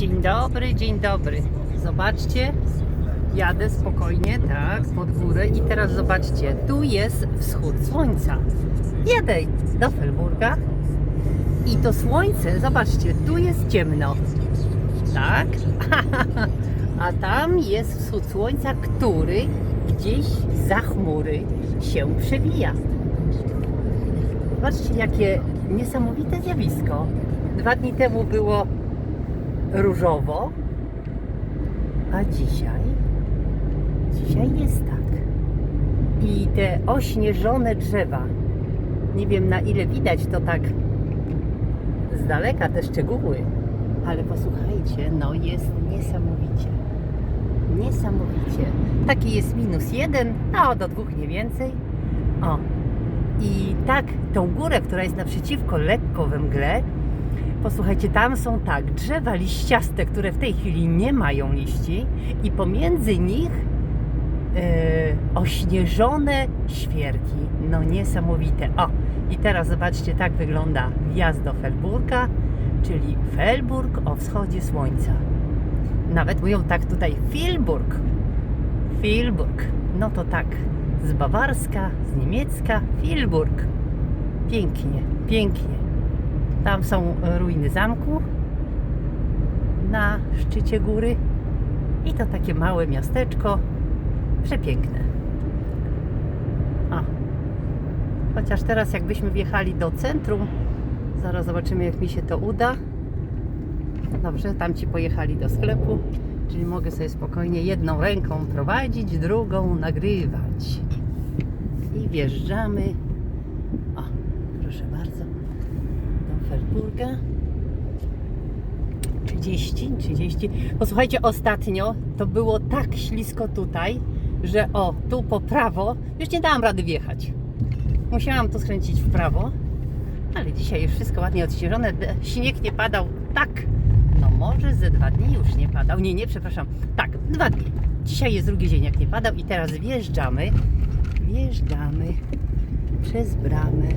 Dzień dobry, dzień dobry. Zobaczcie, jadę spokojnie, tak, pod górę i teraz zobaczcie, tu jest wschód słońca. Jadę do Felburga i to słońce, zobaczcie, tu jest ciemno, tak, a tam jest wschód słońca, który gdzieś za chmury się przebija. Zobaczcie, jakie niesamowite zjawisko. Dwa dni temu było różowo, a dzisiaj, dzisiaj jest tak. I te ośnieżone drzewa, nie wiem na ile widać to tak z daleka te szczegóły, ale posłuchajcie, no jest niesamowicie. Niesamowicie. Taki jest minus jeden, no do dwóch nie więcej. O, i tak, tą górę, która jest naprzeciwko, lekko we mgle, posłuchajcie, tam są tak, drzewa liściaste, które w tej chwili nie mają liści i pomiędzy nich e, ośnieżone świerki. No niesamowite. O, i teraz zobaczcie, tak wygląda wjazd do Felburga, czyli Felburg o wschodzie słońca. Nawet mówią tak tutaj Filburg. Filburg. No to tak, z bawarska, z niemiecka, Filburg. Pięknie, pięknie. Tam są ruiny zamku na szczycie góry i to takie małe miasteczko, przepiękne. Chociaż teraz jakbyśmy wjechali do centrum, zaraz zobaczymy jak mi się to uda. Dobrze, tam ci pojechali do sklepu, czyli mogę sobie spokojnie jedną ręką prowadzić, drugą nagrywać. I wjeżdżamy. O, proszę bardzo, do Felburga. 30, 30. Posłuchajcie, ostatnio to było tak ślisko tutaj, że o, tu po prawo, już nie dałam rady wjechać. Musiałam tu skręcić w prawo, ale dzisiaj już wszystko ładnie odśnieżone. D- Śnieg nie padał tak, no może ze dwa dni już nie padał. Nie, nie, przepraszam. Tak, dwa dni. Dzisiaj jest drugi dzień, jak nie padał i teraz wjeżdżamy, wjeżdżamy przez bramę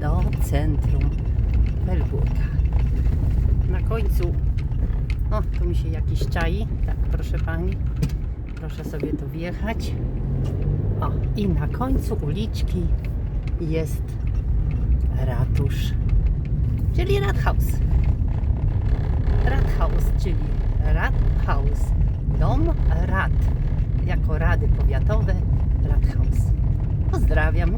do centrum Felburga. Na końcu, o, tu mi się jakiś czai. Tak, proszę pani, proszę sobie tu wjechać. O, i na końcu uliczki jest ratusz, czyli Rathaus. Rathaus, czyli Rathaus, dom rad, jako rady powiatowe Rathaus. Pozdrawiam.